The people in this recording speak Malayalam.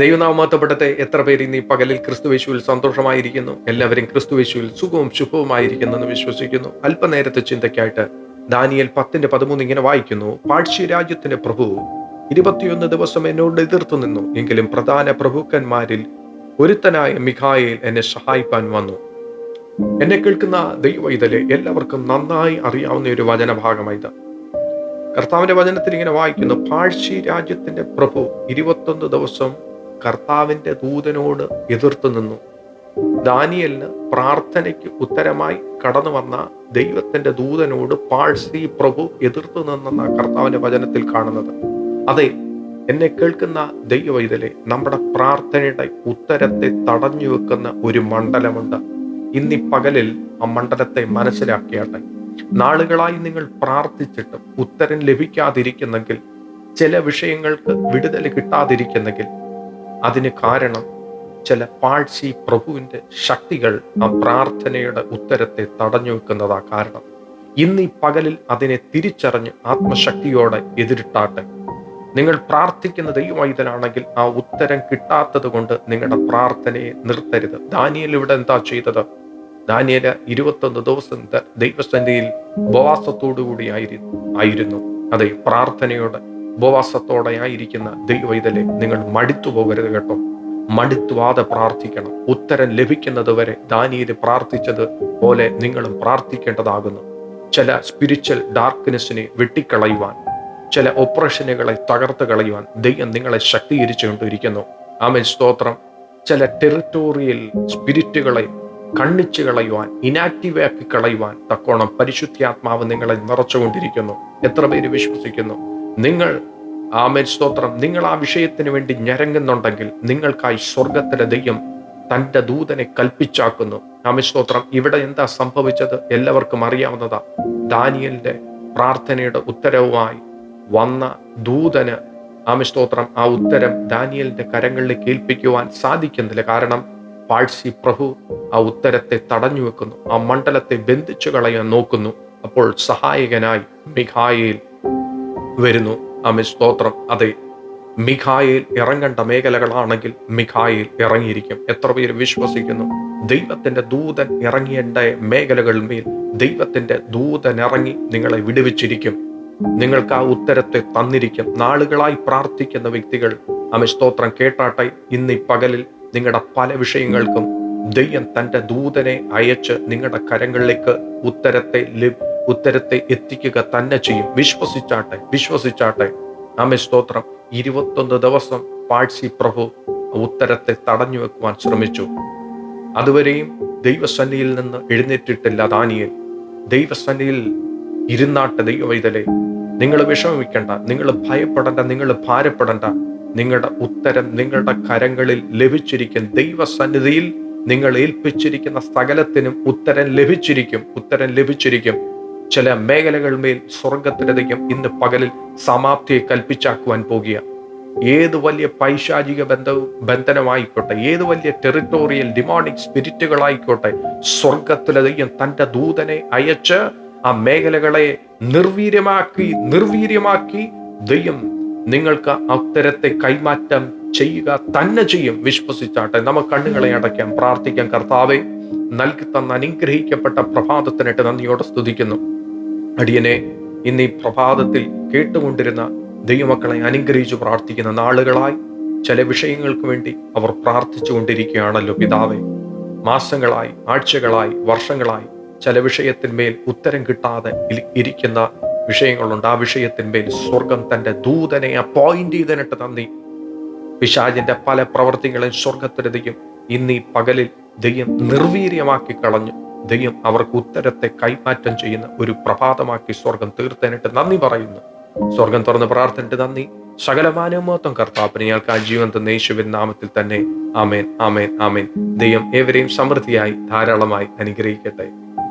ദൈവനാമത്തപ്പെടത്തെ എത്ര പേര് ഇന്ന് ഈ പകലിൽ ക്രിസ്തുവേശുവിൽ സന്തോഷമായിരിക്കുന്നു? എല്ലാവരും ക്രിസ്തുവേശുവിൽ സുഖവും ശുഭവുമായിരിക്കുന്നു എന്ന് വിശ്വസിക്കുന്നു. അല്പനേരത്തെ ചിന്തയ്ക്കായിട്ട് ദാനിയൽ പത്തിന്റെ പതിമൂന്ന് ഇങ്ങനെ വായിക്കുന്നു. പാഴ്ശ്യ രാജ്യത്തിന്റെ പ്രഭു ഇരുപത്തിയൊന്ന് ദിവസം എന്നോട് എതിർത്തു നിന്നു. എങ്കിലും പ്രധാന പ്രഭുക്കന്മാരിൽ ഒരുത്തനായ മിഖായേൽ എന്നെ സഹായിപ്പാൻ വന്നു. എന്നെ കേൾക്കുന്ന ദൈവ ഇതിലെ എല്ലാവർക്കും നന്നായി അറിയാവുന്ന ഒരു വചനഭാഗമായത്. കർത്താവിന്റെ വചനത്തിൽ ഇങ്ങനെ വായിക്കുന്നു പാഴ്ശി രാജ്യത്തിന്റെ പ്രഭു ഇരുപത്തൊന്ന് ദിവസം കർത്താവിന്റെ ദൂതനോട് എതിർത്തു നിന്നു. ദാനിയലിന് പ്രാർത്ഥനയ്ക്ക് ഉത്തരമായി കടന്നു വന്ന ദൈവത്തിന്റെ ദൂതനോട് പാഴ്സി പ്രഭു എതിർത്തു നിന്നെന്ന കർത്താവിന്റെ വചനത്തിൽ കാണുന്നത്. അതെ എന്നെ കേൾക്കുന്ന ദൈവവൈതലെ നമ്മുടെ പ്രാർത്ഥനയുടെ ഉത്തരത്തെ തടഞ്ഞു വെക്കുന്ന ഒരു മണ്ഡലമുണ്ട്. ഇന്നി പകലിൽ ആ മണ്ഡലത്തെ മനസ്സിലാക്കിയാട്ടെ. നാളുകളായി നിങ്ങൾ പ്രാർത്ഥിച്ചിട്ടും ഉത്തരം ലഭിക്കാതിരിക്കുന്നെങ്കിൽ ചില വിഷയങ്ങൾക്ക് വിടുതൽ കിട്ടാതിരിക്കുന്നെങ്കിൽ അതിന് കാരണം ചില പാഴ്സി പ്രഭുവിന്റെ ശക്തികൾ ആ പ്രാർത്ഥനയുടെ ഉത്തരത്തെ തടഞ്ഞു വെക്കുന്നതാ കാരണം. ഇന്ന് ഈ പകലിൽ അതിനെ തിരിച്ചറിഞ്ഞ് ആത്മശക്തിയോടെ എതിരിട്ടാട്ടെ. നിങ്ങൾ പ്രാർത്ഥിക്കുന്ന ദൈവവൈതലാണെങ്കിൽ ആ ഉത്തരം കിട്ടാത്തത് കൊണ്ട് നിങ്ങളുടെ പ്രാർത്ഥനയെ നിർത്തരുത്. ദാനിയൽ ഇവിടെ എന്താ ചെയ്തത്? ദാനിയല ഇരുപത്തൊന്ന് ദിവസം ദൈവസന്ധിയിൽ ഉപവാസത്തോടു കൂടി ആയിരുന്നു ആയിരുന്നു. അതെ പ്രാർത്ഥനയോടെ ഉപവാസത്തോടെ ദൈവ ഇതലെ നിങ്ങൾ മടുത്തു പോകരുത് കേട്ടോ. മടുത്തുവാതെ പ്രാർത്ഥിക്കണം. ഉത്തരം ലഭിക്കുന്നത് വരെ ദാനിയിൽ പ്രാർത്ഥിച്ചത് പോലെ നിങ്ങളും പ്രാർത്ഥിക്കേണ്ടതാകുന്നു. ചില സ്പിരിച്വൽ ഡാർക്ക്നെസ്സിനെ വെട്ടിക്കളയുവാൻ ചില ഓപ്പറേഷനുകളെ തകർത്ത് കളയുവാൻ ദൈവം നിങ്ങളെ ശക്തീകരിച്ചുകൊണ്ടിരിക്കുന്നു ആമൻ. സ്തോത്രം. ചില ടെറിട്ടോറിയൽ സ്പിരിറ്റുകളെ കണ്ണിച്ചു കളയുവാൻ ഇനാക്റ്റീവാക്കി കളയുവാൻ തക്കോണം പരിശുദ്ധാത്മാവ് നിങ്ങളെ നിറച്ചുകൊണ്ടിരിക്കുന്നു. എത്ര പേര് വിശ്വസിക്കുന്നു? നിങ്ങൾ ആമേൻ സ്തോത്രം. നിങ്ങൾ ആ വിഷയത്തിന് വേണ്ടി ഞരങ്ങുന്നുണ്ടെങ്കിൽ നിങ്ങൾക്കായി സ്വർഗത്തിലെ ദൈവം തന്റെ ദൂതനെ കൽപ്പിച്ചാക്കുന്നു. ആമേൻ സ്തോത്രം. ഇവിടെ എന്താ സംഭവിച്ചത്? എല്ലാവർക്കും അറിയാവുന്നതാ. ദാനിയലിന്റെ പ്രാർത്ഥനയുടെ ഉത്തരവുമായി വന്ന ദൂതന് ആമസ്തോത്രം ആ ഉത്തരം ദാനിയലിന്റെ കരങ്ങളിൽ കേൾപ്പിക്കുവാൻ സാധിക്കുന്നില്ല. കാരണം പാഴ്സി പ്രഭു ആ ഉത്തരത്തെ തടഞ്ഞു വെക്കുന്നു ആ മണ്ഡലത്തെ ബന്ധിച്ചു കളയാൻ നോക്കുന്നു. അപ്പോൾ സഹായകനായി മിഖായേൽ വരുന്നു. അമി സ്തോത്രം. അതെ. മിഖായിൽ ഇറങ്ങേണ്ട മേഖലകളാണെങ്കിൽ മിഖായിൽ ഇറങ്ങിയിരിക്കും. എത്ര പേര് വിശ്വസിക്കുന്നു? ദൈവത്തിന്റെ ദൂതൻ ഇറങ്ങേണ്ട മേഖലകളിന്മേൽ ദൈവത്തിന്റെ ദൂതൻ ഇറങ്ങി നിങ്ങളെ വിടുവിച്ചിരിക്കും. നിങ്ങൾക്ക് ആ ഉത്തരത്തെ തന്നിരിക്കും. നാളുകളായി പ്രാർത്ഥിക്കുന്ന വ്യക്തികൾ. അമി സ്തോത്രം. കേട്ടാട്ടെ ഇന്ന് ഈ പകലിൽ നിങ്ങളുടെ പല വിഷയങ്ങൾക്കും ദൈവം തന്റെ ദൂതനെ അയച്ച് നിങ്ങളുടെ കരങ്ങളിലേക്ക് ഉത്തരത്തെ ഉത്തരത്തെ എത്തിക്കുക തന്നെ ചെയ്യും. വിശ്വസിച്ചാട്ടെ വിശ്വസിച്ചാട്ടെ. ആമെ സ്തോത്രം. ഇരുപത്തൊന്ന് ദിവസം പാഴ്സി പ്രഭു ഉത്തരത്തെ തടഞ്ഞു വെക്കുവാൻ ശ്രമിച്ചു. അതുവരെയും ദൈവസന്നിയിൽ നിന്ന് എഴുന്നേറ്റിട്ടില്ല ദാനിയേൽ. ദൈവസന്നിയിൽ ഇരുന്നാട്ട് ദൈവവൈതലെ. നിങ്ങൾ വിഷമിക്കേണ്ട നിങ്ങൾ ഭയപ്പെടേണ്ട നിങ്ങൾ ഭാരപ്പെടേണ്ട. നിങ്ങളുടെ ഉത്തരം നിങ്ങളുടെ കരങ്ങളിൽ ലഭിച്ചിരിക്കും. ദൈവസന്നിധിയിൽ നിങ്ങൾ ഏൽപ്പിച്ചിരിക്കുന്ന സകലത്തിനും ഉത്തരം ലഭിച്ചിരിക്കും. ഉത്തരം ലഭിച്ചിരിക്കും. ചില മേഖലകളിന്മേൽ സ്വർഗത്തിലധികം ഇന്ന് പകലിൽ സമാപ്തിയെ കൽപ്പിച്ചാക്കുവാൻ പോകുക ഏത് വലിയ പൈശാചിക ബന്ധവും ബന്ധനമായിക്കോട്ടെ ഏത് വലിയ ടെറിട്ടോറിയൽ ഡിമോണിക് സ്പിരിറ്റുകളായിക്കോട്ടെ സ്വർഗത്തിലധികം തന്റെ ദൂതനെ അയച്ച് ആ മേഖലകളെ നിർവീര്യമാക്കി നിർവീര്യമാക്കി ദൈവം നിങ്ങൾക്ക് അത്തരത്തെ കൈമാറ്റം ചെയ്യുക തന്നെ ചെയ്യും. വിശ്വസിച്ചാട്ടെ നമുക്ക് കണ്ണുകളെ അടയ്ക്കാം പ്രാർത്ഥിക്കാം. കർത്താവെ നൽകി തന്ന അനുഗ്രഹിക്കപ്പെട്ട പ്രഭാതത്തിനായിട്ട് നന്ദിയോടെ സ്തുതിക്കുന്നു. അടിയനെ ഇന്ന് ഈ പ്രഭാതത്തിൽ കേട്ടുകൊണ്ടിരുന്ന ദൈവമക്കളെ അനുഗ്രഹിച്ചു പ്രാർത്ഥിക്കുന്ന നാളുകളായി ചില വിഷയങ്ങൾക്ക് വേണ്ടി അവർ പ്രാർത്ഥിച്ചു കൊണ്ടിരിക്കുകയാണല്ലോ പിതാവെ. മാസങ്ങളായി ആഴ്ചകളായി വർഷങ്ങളായി ചില വിഷയത്തിന്മേൽ ഉത്തരം കിട്ടാതെ ഇരിക്കുന്ന വിഷയങ്ങളുണ്ട്. ആ വിഷയത്തിന്മേൽ സ്വർഗം തന്റെ ദൂതനെ അപ്പോയിന്റ് ചെയ്തതിനിട്ട് നന്ദി. പിശാചിന്റെ പല പ്രവർത്തികളും സ്വർഗത്തിനധികം ഇന്ന് ഈ പകലിൽ ദൈവം നിർവീര്യമാക്കി കളഞ്ഞു. ദൈവം അവർക്ക് ഉത്തരത്തെ കൈമാറ്റം ചെയ്യുന്ന ഒരു പ്രഭാതമാക്കി സ്വർഗം തീർത്തേനിട്ട് നന്ദി പറയുന്നു. സ്വർഗം തുറന്ന് പ്രാർത്ഥനയിട്ട് നന്ദി. സകലമാനമോത്വം കർത്താപ്പിന് ഞങ്ങൾക്ക് ആ ജീവൻ തന്ന നാമത്തിൽ തന്നെ ആമേൻ ആമേൻ ആമേൻ. ദൈവം ഏവരെയും സമൃദ്ധിയായി ധാരാളമായി അനുഗ്രഹിക്കട്ടെ.